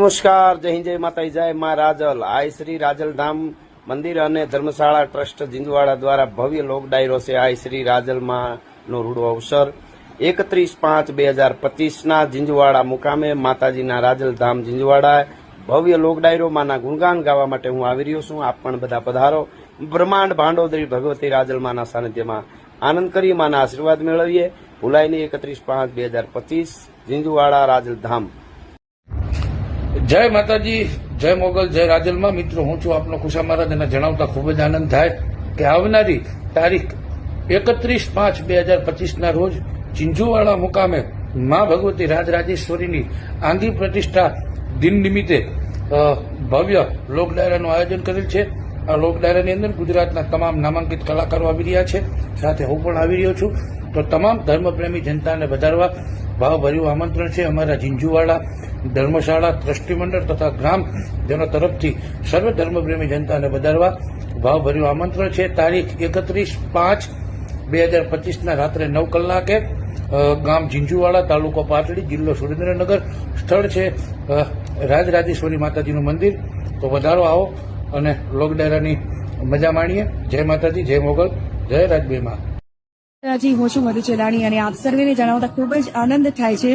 નમસ્કાર, જય હિન્દ, જય માતાજી, જય મા રાજલ. આઈ શ્રી રાજલ ધામ મંદિર અને ધર્મશાળા ટ્રસ્ટ જીંજવાડા દ્વારા ભવ્ય લોક ડાયરો છે આઈ શ્રી રાજલમાં નો રૂડો અવસર. એકત્રીસ પાંચ બે હજાર પચીસના જીંજવાડા મુકામે માતાજીના રાજલ ધામ જીંજવાડા ભવ્ય લોક ડાયરો માના ગુણગાન ગાવા માટે હું આવી રહ્યો છું. આપ પણ બધા પધારો. બ્રહ્માંડ ભાંડોદરી ભગવતી રાજલ માના સાનિધ્યમાં આનંદ કરી, માના આશીર્વાદ મેળવીએ. ભૂલાય એકત્રીસ પાંચ બે હજાર પચીસ જીંજવાડા રાજલ ધામ. જય માતાજી, જય મોગલ, જય રાજલમાં. મિત્રો, હું છું આપનો ખુશા મહારાજ અને જણાવતા ખૂબ જ આનંદ થાય કે આવનારી તારીખ એકત્રીસ પાંચ બે હજાર પચીસના રોજ ચિંજુવાડા મુકામે મા ભગવતી રાજરાજેશ્વરીની આંગી પ્રતિષ્ઠા દિન નિમિત્તે ભવ્ય લોક ડાયરાનું આયોજન કરેલ છે. આ લોક ડાયરાની અંદર ગુજરાતના તમામ નામાંકિત કલાકારો આવી રહ્યા છે. સાથે હું પણ આવી રહ્યો છું. તો તમામ ધર્મપ્રેમી જનતાને વધારવા ભાવભર્યું આમંત્રણ છે અમારા ઝીંઝુવાડા ધર્મશાળા ટ્રસ્ટી મંડળ તથા ગ્રામ જેનો તરફથી સર્વ ધર્મપ્રેમી જનતાને વધારવા ભાવભર્યું આમંત્રણ છે. તારીખ એકત્રીસ પાંચ બે હજાર પચીસના રાત્રે નવ કલાકે ગામ ઝીંઝુવાડા તાલુકો પાટડી જિલ્લો સુરેન્દ્રનગર સ્થળ છે. રાજરાજેશ્વરી માતાજીનું મંદિર. તો વધારો આવો અને લોકડાયરાની મજા માણીએ. જય માતાજી, જય મોગલ, જય રાજબીમાં જી હું છું મધુ ચેલાણી અને આપ સર્વેને જણાવતા ખૂબ જ આનંદ થાય છે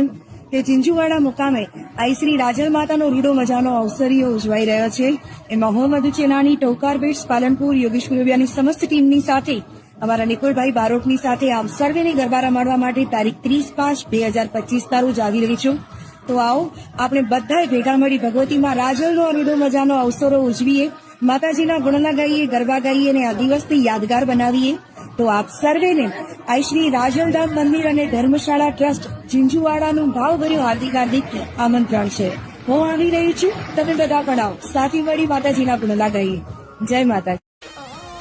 કે ચિંચુવાડા મુકામે આઈ શ્રી રાજલ માતાનો રૂડો મજાનો અવસરીઓ ઉજવાઈ રહ્યો છે. એમાં હું, મધુ ચેલાણી, ટોકાર બેટ્સ, પાલનપુર, યોગેશ કુરબિયાની સમસ્ત ટીમની સાથે, અમારા નિકુલભાઈ બારોટની સાથે આપ સર્વેને ગરબા રમાડવા માટે તારીખ ત્રીસ પાંચ બે હજાર પચીસના રોજ આવી રહી છું. તો આવો, આપણે બધાએ ભેગા મળી ભગવતીમાં રાજલનો રૂડો મજાનો અવસરો ઉજવીએ, માતાજીના ગુણના ગાઈએ, ગરબા ગાઈએ અને આ દિવસને યાદગાર બનાવીએ. તો આપ સર્વેને આઈ શ્રી રાજલધામ મંદિર અને ધર્મશાળા ટ્રસ્ટ ઝીંઝુવાડાનું ભાવભર્યું હાર્દિક હાર્દિક આમંત્રણ છે. હું આવી રહી છું. તમે બધા પણ આવો. સાથે મળી માતાજીના ગુણના ગઈએ. જય માતા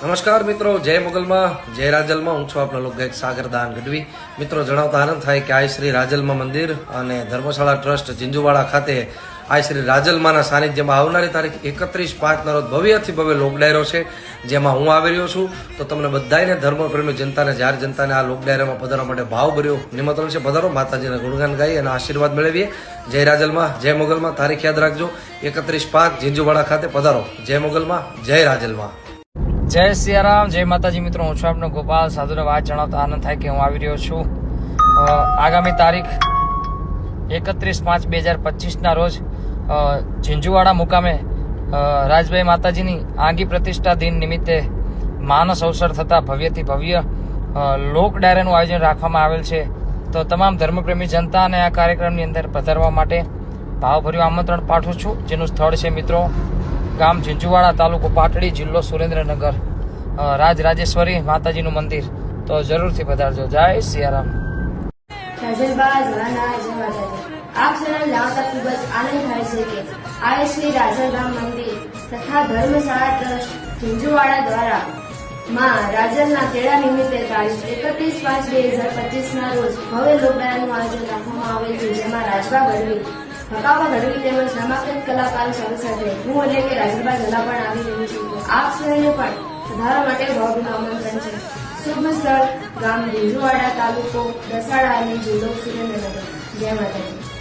નમસ્કાર મિત્રો. જય મોગલમાં, જય રાજલમાં. હું છું આપનો લોકગાયક સાગરદાન ગઢવી. મિત્રો, જણાવતા આનંદ થાય કે આ શ્રી રાજલમાં મંદિર અને ધર્મશાળા ટ્રસ્ટ ઝીંઝુવાડા ખાતે આ શ્રી રાજલમાના સાનિધ્યમાં આવનારી તારીખ એકત્રીસ પાંચના રોજ ભવ્યથી ભવ્ય લોકડાયરો છે, જેમાં હું આવી રહ્યો છું. તો તમને બધાને ધર્મપ્રેમી જનતાને, જાહેર જનતાને આ લોકડાયરામાં પધારવા માટે ભાવભર્યું નિમંત્રણ છે. પધારો, માતાજીના ગુણગાન ગાઈ અને આશીર્વાદ મેળવીએ. જય રાજલમાં, જય મોગલમાં, તારીખ યાદ રાખજો. એકત્રીસ પાંચ ઝીંઝુવાડા ખાતે પધારો. જય મોગલમાં, જય રાજલમાં. જય સિયારામ, જય માતાજી મિત્રો. હું છું આપનો ગોપાલ. સાધુને વાત જણાવતા આનંદ થાય કે હું આવી રહ્યો છું. આગામી તારીખ એકત્રીસ પાંચ બે હજાર પચીસના રોજ ઝીંઝુવાડા મુકામે રાજભાઈ માતાજીની આંગી પ્રતિષ્ઠા દિન નિમિત્તે માનસ અવસર થતાં ભવ્યથી ભવ્ય લોક ડાયરાનું આયોજન રાખવામાં આવેલ છે. તો તમામ ધર્મપ્રેમી જનતાને આ કાર્યક્રમની અંદર પધારવા માટે ભાવભર્યું આમંત્રણ પાઠવું છું. જેનું સ્થળ છે મિત્રો, ગામ ઝીંઝુવાડા તાલુકો પાટડી, જિલ્લો સુરેન્દ્રનગર. રાજ રાજરાજેશ્વરી માતાજીનું મંદિર. તો જરૂરથી પધારજો. જય સિયારામ. રાજલબા પાંચ બે હજાર પચીસના રોજ ભવ્ય લોકડાયનનું આયોજન રાખવામાં આવેલ જેમાં રાજબા ગઢવી હકાબા ગઢવી તેમજ નામાંકિત કલાકારો સાથે સાથે હું એટલે કે રાજલબા ઝલા પણ આવી રહ્યું છું. આપ સૌને પણ સુધારા માટે ભવ્ય આમંત્રણ શુભ ગામ ઝીંઝુવાડા તાલુકો દસાડા અને જિલ્લો સુરેન્દ્રનગર. જય માતાજી.